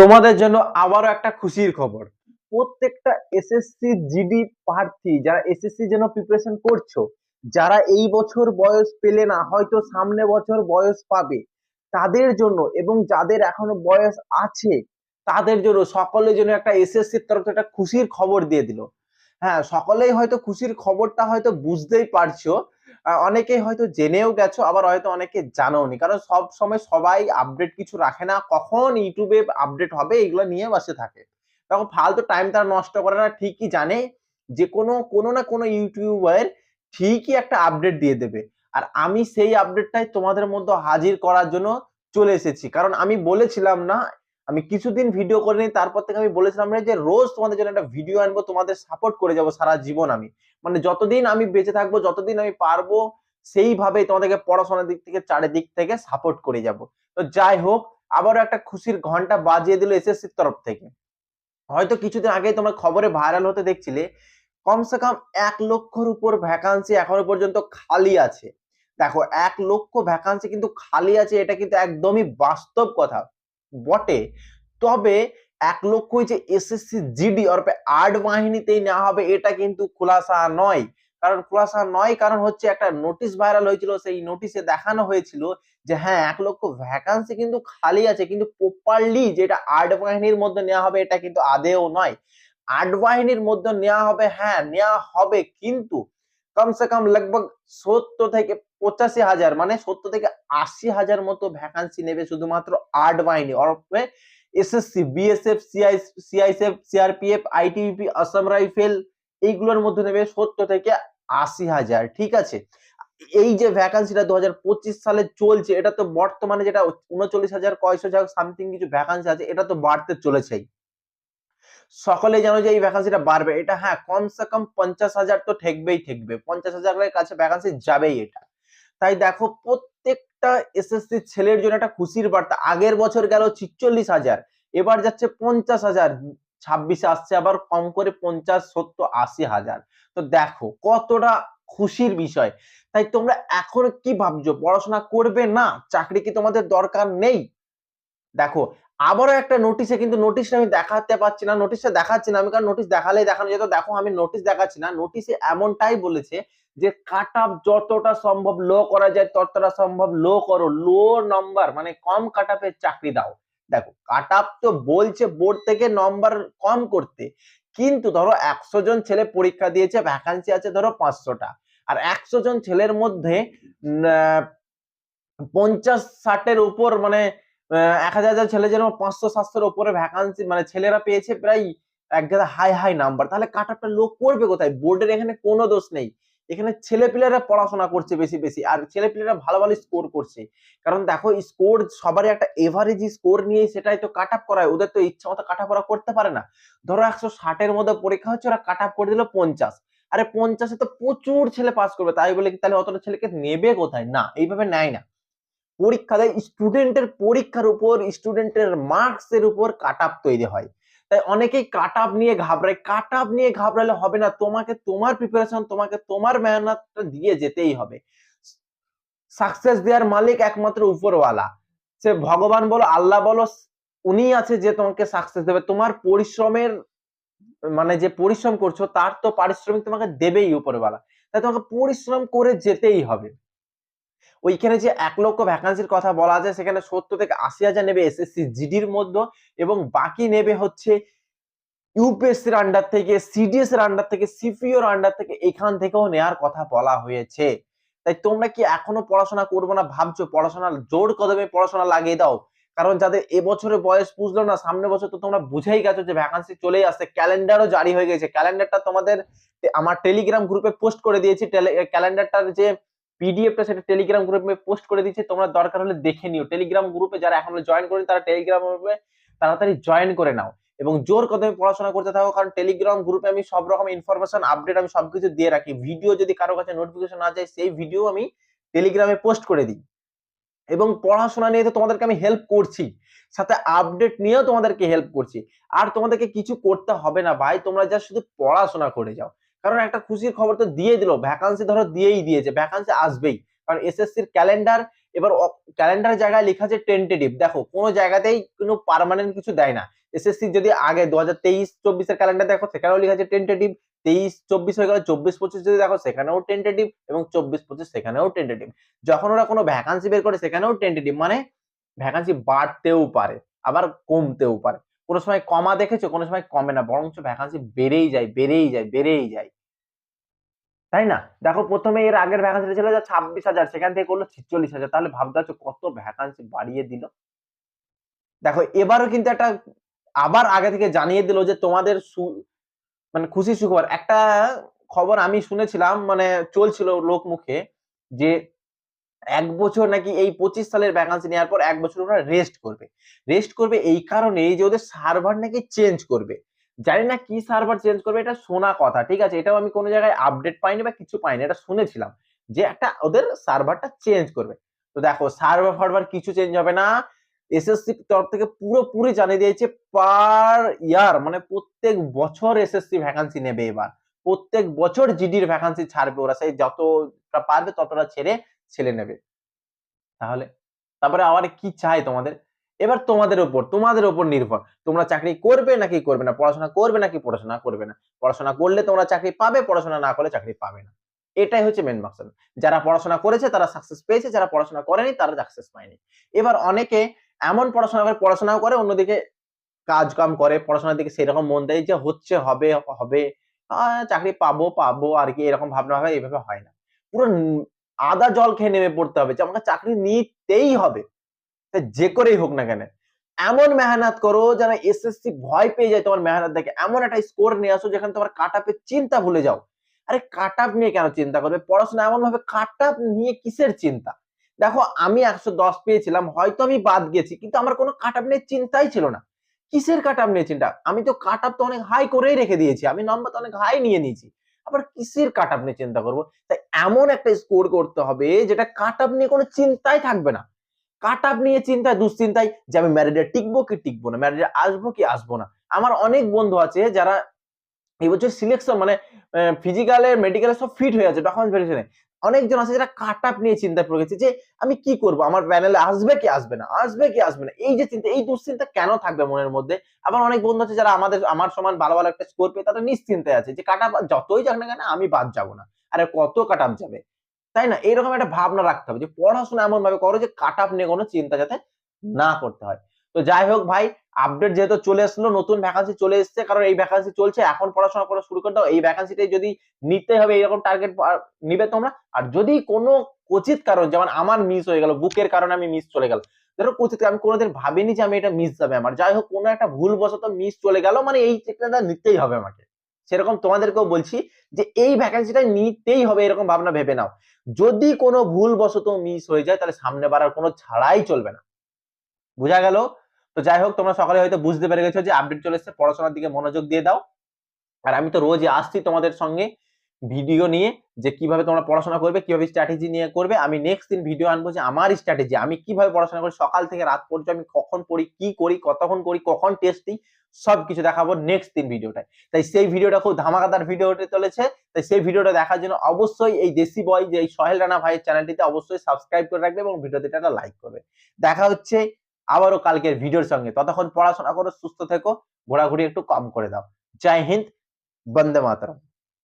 তোমাদের জন্য আবারও একটা খুশির খবর। প্রত্যেকটা এসএসসি জিডি প্রার্থী, যারা এসএসসি জন্য প্রিপারেশন করছ, যারা এই বছর বয়স পেলে না, হয়তো সামনে বছর বয়স পাবে, তাদের জন্য এবং যাদের এখনও বয়স আছে, তাদের জন্য সকলের জন্য একটা এসএসসির তরফ একটা খুশির খবর দিয়ে দিল। হ্যাঁ সকলেই হয়তো খুশির খবরটা হয়তো বুঝতেই পারছ অনেকেই হয়তো জেনেও গেছো, আবার হয়তো অনেকে জানোনি। কারণ সব সময় সবাই আপডেট কিছু রাখে না। কখন ইউটিউবে আপডেট হবে এগুলো নিয়ে বসে থাকে। তখন ফালতু টাইম তারা নষ্ট করে না, ঠিকই জানে যে কোনো কোনো না কোনো ইউটিউবার ঠিকই একটা আপডেট দিয়ে দেবে। আর আমি সেই আপডেটটাই তোমাদের মধ্যে হাজির করার জন্য চলে এসেছি। কারণ আমি বলেছিলাম না, আমি কিছুদিন ভিডিও করিনি, তারপর থেকে আমি বলেছিলাম যে রোজ তোমাদের জন্য একটা ভিডিও আনব, তোমাদের সাপোর্ট করে যাব সারা জীবন আমি। মানে যতদিন আমি বেঁচে থাকব, যতদিন আমি পারব সেইভাবে তোমাদেরকে পড়াশোনার দিক থেকে, চারিদিক থেকে সাপোর্ট করে যাব। তো যাই হোক, আবারও একটা খুশির ঘণ্টা বাজিয়ে দিল এসএসসির তরফ থেকে। হয়তো কিছুদিন আগে তোমরা খবরে ভাইরাল হতে দেখছিলে, কমসে কম এক লক্ষর উপর ভ্যাকান্সি এখনও পর্যন্ত খালি আছে। দেখো, এক লক্ষ ভ্যাকান্সি কিন্তু খালি আছে, এটা কিন্তু একদমই বাস্তব কথা। বটে। তবে এক লক্ষই যে এসএসসি জিডি অর্পে আর্ট বাহিনীতেই নেওয়া হবে, এটা কিন্তু খোলাসা নয়। কারণ খোলাসা নয় কারণ হচ্ছে একটা নোটিশ ভাইরাল হয়েছিল, সেই নোটিশে দেখানো হয়েছিল যে হ্যাঁ এক লক্ষ ভ্যাকান্সি কিন্তু খালি আছে, কিন্তু প্রপারলি যেটা আর্ট বাহিনীর মধ্যে নেওয়া হবে, এটা কিন্তু আদেও নয়। আর্ট বাহিনীর মধ্যে নেওয়া হবে হ্যাঁ নেওয়া হবে, কিন্তু কমসে কম লগভগ সত্তর থেকে পঁচাশি হাজার মানে সত্তর থেকে আশি হাজার মতো ভ্যাকান্সি নেবে শুধুমাত্র আর্ট বাহিনী অর্পে SSC BSF CI CISF CRPF ITBP Assam rifle এইগুলোর মধ্যে নেবে সত্তর থেকে আশি হাজার, ঠিক আছে? এই যে ভ্যাকান্সিটা দু হাজার পঁচিশ সালে চলছে, এটা তো বর্তমানে যেটা উনচল্লিশ হাজার, কয়শো সামথিং কিছু ভ্যাকান্সি আছে, এটা তো বাড়তে চলেছেই। সকলে জানো যে এই ভ্যাকান্সিটা বাড়বে, এটা হ্যাঁ কমসে কম পঞ্চাশ হাজার তো ঠেকবেই ঠেকবে, পঞ্চাশ হাজারের কাছে ভ্যাকান্সি যাবেই এটা। তাই দেখো প্রত্যেকটা এসএসসি ছেলের জন্য একটা খুশির বার্তা। আগের বছর গেল ছিচল্লিশ হাজার, এবার যাচ্ছে পঞ্চাশ হাজার, ছাব্বিশে আসছে আবার কম করে পঞ্চাশ, সত্তর, আশি হাজার। তো দেখো কতটা খুশির বিষয়। তাই তোমরা এখন কি ভাবছ? পড়াশোনা করবে না? চাকরি কি তোমাদের দরকার নেই? দেখো, আবারও একটা নোটিশে কিন্তু নোটিশটা আমি দেখাতে পাচ্ছি না নোটিশটা দেখাচ্ছি না, আমি কারণ নোটিশ দেখালেই দেখানো যেত। দেখো, আমি নোটিশ দেখাচ্ছি না নোটিশে এমনটাই বলেছে যে কাট অফ যতটা সম্ভব লো করা যায়, ততটা সম্ভব লো করো। লো নাম্বার মানে কম কাট অফের চাকরি দাও। দেখো কাট অফ তো বলছে বোর্ড থেকে নম্বর কম করতে, কিন্তু ধরো একশো জন ছেলে পরীক্ষা দিয়েছে ভ্যাকান্সি আছে ধরো পাঁচশোটা। আর একশো জন ছেলের মধ্যে পঞ্চাশ ষাটের উপর মানে এক হাজার ছেলে যেন পাঁচশো, সাতশোর উপরে ভ্যাকান্সি মানে ছেলেরা পেয়েছে প্রায় এক গাদা হাই হাই নাম্বার তাহলে কাট লোক করবে কোথায়? বোর্ডের এখানে কোনো দোষ নেই। এখানে ছেলে ছেলেপিলেরা পড়াশোনা করছে বেশি বেশি, আর ছেলে ছেলেপিলেরা ভালো ভালো স্কোর করছে। কারণ দেখো স্কোর সবারই একটা এভারেজ স্কোর নিয়ে সেটাই তো কাট আপ করায়। ওদের তো ইচ্ছা মতো কাট আপ করতে পারে না। ধরো একশো ষাটের মধ্যে পরীক্ষা হচ্ছে, ওরা কাট আপ করে দিল পঞ্চাশ। আরে পঞ্চাশে তো প্রচুর ছেলে পাস করবে। তাই বলে কি তাহলে অতটা ছেলেকে নেবে কোথায়? না, এইভাবে নেয় না। পরীক্ষা দেয় স্টুডেন্টের পরীক্ষার উপর স্টুডেন্টের মার্কস এর উপর কাট তৈরি হয়। তাই অনেকেই কাট নিয়ে ঘাবড়ায়। কাট নিয়ে ঘাবড়ালে হবে না, তোমাকে তোমার প্রিপারেশন তোমাকে তোমার মেহনতটা দিয়ে যেতেই হবে। সাকসেস দেওয়ার মালিক একমাত্র উপরওয়ালা। সে ভগবান বলো, আল্লাহ বলো, উনি আছে যে তোমাকে সাকসেস দেবে। তোমার পরিশ্রমের মানে যে পরিশ্রম করছ, তার তো পারিশ্রমিক তোমাকে দেবেই উপরওয়ালা। তাই তোমাকে পরিশ্রম করে যেতেই হবে। ওইখানে যে এক লক্ষ ভ্যাকান্সির কথা বলা আছে সেখানে সত্তর থেকে আশি হাজার নেবে এসএসসি জিডির মধ্যে এবং বাকি নেবে হচ্ছে ইউপিএসসির আন্ডার থেকে সিডিএস এর আন্ডার থেকে সিপিওর আন্ডার থেকে এখান থেকেও নেয়ার কথা বলা হয়েছে। তাই তোমরা কি এখনও পড়াশোনা করব না? ভাবছ পড়াশোনা জোর কদমে পড়াশোনা লাগিয়ে দাও। কারণ যাদের এবছরে বয়স বুঝলো না, সামনে বছর তো তোমরা বুঝেই গেছো যে ভ্যাকান্সি চলেই আসছে। ক্যালেন্ডারও জারি হয়ে গেছে। ক্যালেন্ডারটা তোমাদের আমার টেলিগ্রাম গ্রুপে পোস্ট করে দিয়েছি। ক্যালেন্ডারটার যে পিডিএফটা সেটা টেলিগ্রাম গ্রুপে পোস্ট করে দিচ্ছি, তোমরা দরকার হলে দেখে নিও। টেলিগ্রাম গ্রুপে যারা এখনও জয়েন করেন, তারা টেলিগ্রাম গ্রুপে তাড়াতাড়ি জয়েন করে নাও। এবং জোর কদমে পড়াশোনা করতে থাকো, কারণ টেলিগ্রাম গ্রুপে আমি সব রকম ইনফরমেশন আপডেট আমি সবকিছু দিয়ে রাখি। ভিডিও যদি কারও কাছে নোটিফিকেশন না যায়, সেই ভিডিও আমি টেলিগ্রামে পোস্ট করে দিই। এবং পড়াশোনা নিয়ে তো তোমাদেরকে আমি হেল্প করছি। সাথে আপডেট নিয়েও তোমাদেরকে হেল্প করছি। আর তোমাদেরকে কিছু করতে হবে না, ভাই। তোমরা যা শুধু পড়াশোনা করে যাও। কারণ একটা খুশির খবর তো দিয়ে দিল ভ্যাকান্সি ধরো দিয়েই দিয়েছে ভ্যাকান্সি আসবেই। কারণ এসএসসির ক্যালেন্ডার এবার ক্যালেন্ডার জায়গায় লেখা আছে টেন্টেটিভ দেখো, কোনো জায়গাতেই কোনো পার্মানেন্ট কিছু দেয় না। এসএসসি যদি আগে দু হাজার তেইশ, চব্বিশের ক্যালেন্ডার দেখো, সেখানেও লেখা আছে টেন্টেটিভ তেইশ, চব্বিশ হয়ে গেল, চব্বিশ, পঁচিশ যদি দেখো, সেখানেও টেন্টেটিভ এবং চব্বিশ, পঁচিশ সেখানেও টেন্টেটিভ যখন ওরা কোনো ভ্যাকান্সি বের করে, সেখানেও টেন্টেটিভ মানে ভ্যাকান্সি বাড়তেও পারে, আবার কমতেও পারে। কোনো সময় কমা দেখেছ, কোনো সময় কমে না, বরঞ্চ ভ্যাকান্সি বেড়েই যায় বেড়েই যায় বেড়েই যায়। তাই না? দেখো প্রথমে এর আগের ভ্যাকান্সি ছিল যা ছাব্বিশ হাজার, সেখান থেকে করল ছিচল্লিশ হাজার। তাহলে ভাবতে পারছ কত ভ্যাকান্সি বাড়িয়ে দিল? দেখো, এবারও কিন্তু একটা আবার আগে থেকে জানিয়ে দিল যে তোমাদের মানে খুশি সুখবর। একটা খবর আমি শুনেছিলাম মানে চলছিল লোক মুখে যে এক বছর নাকি এই পঁচিশ সালের ভ্যাকান্সি নেওয়ার পর এক বছর ওরা রেস্ট করবে। রেস্ট করবে এই কারণেই যে ওদের সার্ভার নাকি চেঞ্জ করবে। জানি না কি সার্ভার চেঞ্জ করবে, এটা শোনা কথা, ঠিক আছে? এটাও আমি কোনো জায়গায় আপডেট পাইনি বা কিছু পাইনি, এটা শুনেছিলাম যে একটা ওদের সার্ভারটা চেঞ্জ করবে। তো দেখো সার্ভার ফার্ভার কিছু চেঞ্জ হবে না। এসএসসি তরফ থেকে পুরোপুরি জানিয়ে দিয়েছে পার ইয়ার মানে প্রত্যেক বছর এসএসসি ভ্যাকান্সি নেবে এবার। প্রত্যেক বছর জিডির ভ্যাকান্সি ছাড়বে ওরা, সেই যতটা পারবে ততটা ছেড়ে ছেলে নেবে। তাহলে, তারপরে আবার কি চাই তোমাদের? এবার তোমাদের উপর তোমাদের উপর নির্ভর। তোমরা চাকরি করবে নাকি করবে না, পড়াশোনা করবে নাকি পড়াশোনা করবে না? পড়াশোনা করলে তোমরা চাকরি পাবে, পড়াশোনা না করলে চাকরি পাবে না। এটাই হচ্ছে মেন মাকসাদ যারা পড়াশোনা করেছে, তারা সাকসেস পেয়েছে, যারা পড়াশোনা করেনি, তারা সাকসেস পায়নি। এবার অনেকে এমন পড়াশোনা করে, পড়াশোনাও করে, অন্যদিকে কাজ কাম করে, পড়াশোনার দিকে সেরকম মন দেয় যে, হচ্ছে, হবে হবে চাকরি পাবো পাবো, আর কি, এরকম ভাবনা হয় এইভাবে হয় না। পুরো আদা জল খেয়ে নেমে পড়তে হবে, যে আমাকে চাকরি নিতেই হবে। যে করেই হোক না কেন, এমন মেহনত করো যেন এসএসসি ভয় পেয়ে যায় তোমার মেহনত দেখে। এমন একটা স্কোর নিয়ে আসো যেখানে তোমার কাট আপের চিন্তা ভুলে যাও। আরে কাট আপ নিয়ে কেন চিন্তা করবে? পড়াশোনা এমন ভাবে কাট আপ নিয়ে কিসের চিন্তা? দেখো আমি একশো দশ পেয়েছিলাম, হয়তো আমি বাদ গেছি, কিন্তু আমার কোনো কাট আপ নিয়ে চিন্তাই ছিল না। কিসের কাট আপ নিয়ে চিন্তা? আমি তো কাট আপ তো অনেক হাই করেই রেখে দিয়েছি, আমি নম্বর তো অনেক হাই নিয়ে নিয়েছি। আবার কিসের কাট আপ নিয়ে চিন্তা করব? তাই এমন একটা স্কোর করতে হবে যেটা কাট আপ নিয়ে কোনো চিন্তাই থাকবে না। কাট আপ নিয়ে চিন্তায়, দুশ্চিন্তায় যে আমি ম্যারেডে টিকবো কি টিকবো না ম্যারেজে আসব কি আসব না। আমার অনেক বন্ধু আছে যারা এবছর সিলেকশন মানে ফিজিক্যালে মেডিকেলে সব ফিট হয়ে আছে ডকুমেন্ট ভেরিফিকেশনে অনেকজন আছে যারা কাট আপ নিয়ে চিন্তায় পড়ে গেছে যে আমি কি করব? আমার প্যানেলে আসবে কি আসবে না? আসবে কি আসবে না? এই যে চিন্তা, এই দুশ্চিন্তা কেন থাকবে মনের মধ্যে? আবার অনেক বন্ধু আছে যারা আমাদের, আমার সমান ভালো ভালো একটা স্কোর পেয়ে তারা নিশ্চিন্তায় আছে যে কাট আপ যতই যাক না কেন আমি বাদ যাব না। আরে কত কাট আপ যাবে? তাই না? এরকম একটা ভাবনা রাখতে হবে যে পড়াশোনা এমন ভাবে করো যে কাট আপ নিয়ে কোনো চিন্তা যাতে না করতে হয়। তো যাই হোক ভাই আপডেট যেহেতু চলে আসলো, নতুন ভ্যাকান্সি চলে এসেছে, কারণ এই ভ্যাকান্সি চলছে, এখন পড়াশোনা করা শুরু করে দাও, এই ভ্যাকান্সিটাই যদি নিতে হবে এরকম টার্গেট নিবে তোমরা। আর যদি কোনো কচিত কারণ, যেমন আমার মিস হয়ে গেল বুকের কারণে আমি মিস চলে গেল ধরো কচিত, আমি কোনোদিন ভাবিনি যে আমি এটা মিস যাবে আমার। যাই হোক, কোনো একটা ভুল বশত মিস চলে গেল মানে এই চেকটা নিতেই হবে আমাকে। সেরকম তোমাদেরকেও বলছি যে এই ভ্যাকান্সিটা নিতেই হবে, এরকম ভাবনা ভেবে নাও। যদি কোনো ভুল বশত মিস হয়ে যায়, তাহলে সামনে বাড়ার কোনো ছাড়াই চলবে না। বোঝা গেল? তো যাই হোক তোমরা সকালে হয়তো বুঝতে পেরে গেছো যে আপডেট চলে এসেছে। পড়াশোনার দিকে মনোযোগ দিয়ে দাও। আর আমি তো রোজই আসছি তোমাদের সঙ্গে ভিডিও নিয়ে যে কীভাবে তোমরা পড়াশোনা করবে, কীভাবে স্ট্র্যাটেজি নিয়ে করবে। আমি নেক্সট দিন ভিডিও আনব যে আমার স্ট্র্যাটেজি আমি কীভাবে পড়াশোনা করি, সকাল থেকে রাত পর্যন্ত আমি কখন পড়ি, কি করি, কতক্ষণ করি, কখন টেস্ট দিই সব কিছু দেখাবো নেক্সট দিন ভিডিওটায় তাই সেই ভিডিওটা খুব ধামাকাদার ভিডিও চলেছে। তাই সেই ভিডিওটা দেখার জন্য অবশ্যই এই দেশি বয় যে এই সোহেল রানা ভাইয়ের চ্যানেলটিতে অবশ্যই সাবস্ক্রাইব করে রাখবে এবং ভিডিওতে একটা লাইক করবে। দেখা হচ্ছে আবারও কালকের ভিডিওর সঙ্গে। ততক্ষণ পড়াশোনা করো, সুস্থ থেকো, ঘোরাঘুরি একটু কম করে দাও। জয় হিন্দ, বন্দে মাতরম।